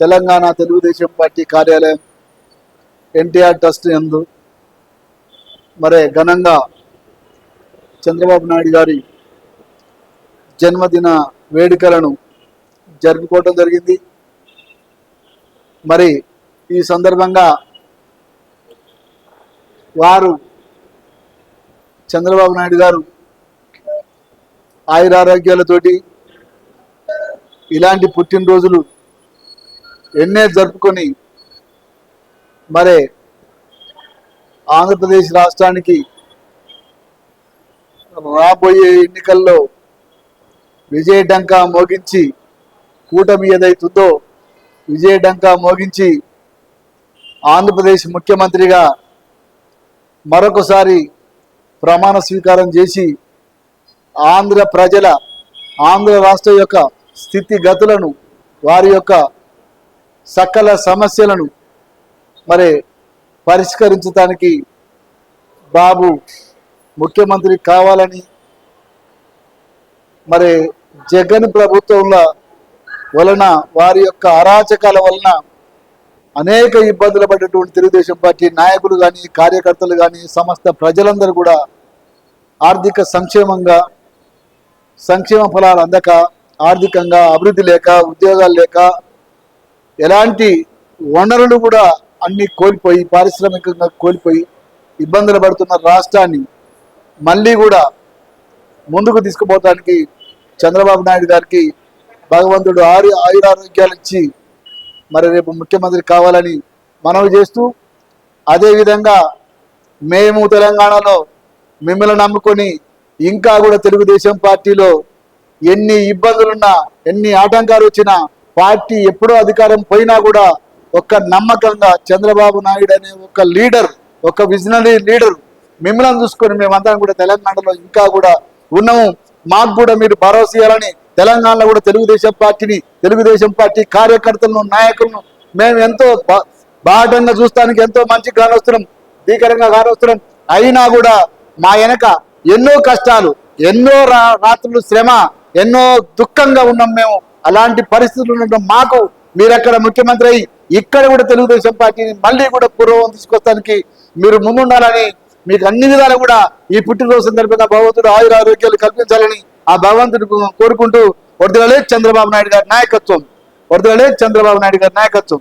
Telangana Telugu Desam party కార్యాలయం NTR trust ఎందు మరే ఘనంగా చంద్రబాబు నాయుడు గారి జన్మదిన వేడుకలను జరుపుకోవటం జరిగింది. మరి ఈ సందర్భంగా వారు చంద్రబాబు నాయుడు గారు ఆయురారోగ్యాలతోటి ఇలాంటి పుట్టినరోజులు ఎన్నే జరుపుకొని మరి ఆంధ్రప్రదేశ్ రాష్ట్రానికి రాబోయే ఎన్నికల్లో విజయ డంకా మోగించి కూటమి ఏదైతుందో విజయ డంకా మోగించి ఆంధ్రప్రదేశ్ ముఖ్యమంత్రిగా మరొకసారి ప్రమాణ స్వీకారం చేసి ఆంధ్ర ప్రజల ఆంధ్ర రాష్ట్ర యొక్క స్థితిగతులను వారి యొక్క సకల సమస్యలను మరి పరిష్కరించడానికి బాబు ముఖ్యమంత్రి కావాలని మరి జగన్ ప్రభుత్వంలో వలన వారి యొక్క అరాచకాల వలన అనేక ఇబ్బందులు పడ్డటువంటి తెలుగుదేశం పార్టీ నాయకులు కానీ కార్యకర్తలు కానీ సమస్త ప్రజలందరూ కూడా ఆర్థిక సంక్షేమంగా సంక్షేమ ఫలాలు అందక ఆర్థికంగా అభివృద్ధి లేక ఉద్యోగాలు లేక ఎలాంటి వనరులు కూడా అన్ని కోల్పోయి పారిశ్రామికంగా కోల్పోయి ఇబ్బందులు పడుతున్న రాష్ట్రాన్ని మళ్ళీ కూడా ముందుకు తీసుకుపోవడానికి చంద్రబాబు నాయుడు గారికి భగవంతుడు ఆరు ఆయురారోగ్యాలు ఇచ్చి మరి రేపు ముఖ్యమంత్రి కావాలని మనవి చేస్తూ అదేవిధంగా మేము తెలంగాణలో మిమ్మల్ని నమ్ముకొని ఇంకా కూడా తెలుగుదేశం పార్టీలో ఎన్ని ఇబ్బందులున్నా ఎన్ని ఆటంకాలు వచ్చినా పార్టీ ఎప్పుడో అధికారం పోయినా కూడా ఒక నమ్మకంగా చంద్రబాబు నాయుడు అనే ఒక లీడర్ ఒక విజనరీ లీడర్ మిమ్మల్ని చూసుకొని మేమందరం కూడా తెలంగాణలో ఇంకా కూడా ఉన్నాము. మాకు కూడా మీరు భరోసా ఇవ్వాలని తెలంగాణలో కూడా తెలుగుదేశం పార్టీని తెలుగుదేశం పార్టీ కార్యకర్తలను నాయకులను మేము ఎంతో బాటంగా చూస్తానికి ఎంతో మంచి కానొస్తున్నాం భీకరంగా కానొస్తున్నాం అయినా కూడా మా వెనక ఎన్నో కష్టాలు ఎన్నో రా రాత్రులు శ్రమ ఎన్నో దుఃఖంగా ఉన్నాం మేము. అలాంటి పరిస్థితులు ఉండడం మాకు మీరు అక్కడ ముఖ్యమంత్రి అయ్యి ఇక్కడ కూడా తెలుగుదేశం పార్టీని మళ్ళీ కూడా పూర్వం తీసుకొస్తానికి మీరు ముందుండాలని మీకు అన్ని విధాలు కూడా ఈ పుట్టినరోజు సందర్భంగా భగవంతుడు ఆయుర ఆరోగ్యాలు కల్పించాలని ఆ భగవంతుడు కోరుకుంటూ వర్దిలలే చంద్రబాబు నాయుడు గారి నాయకత్వం. వర్దిలలే చంద్రబాబు నాయుడు గారి నాయకత్వం.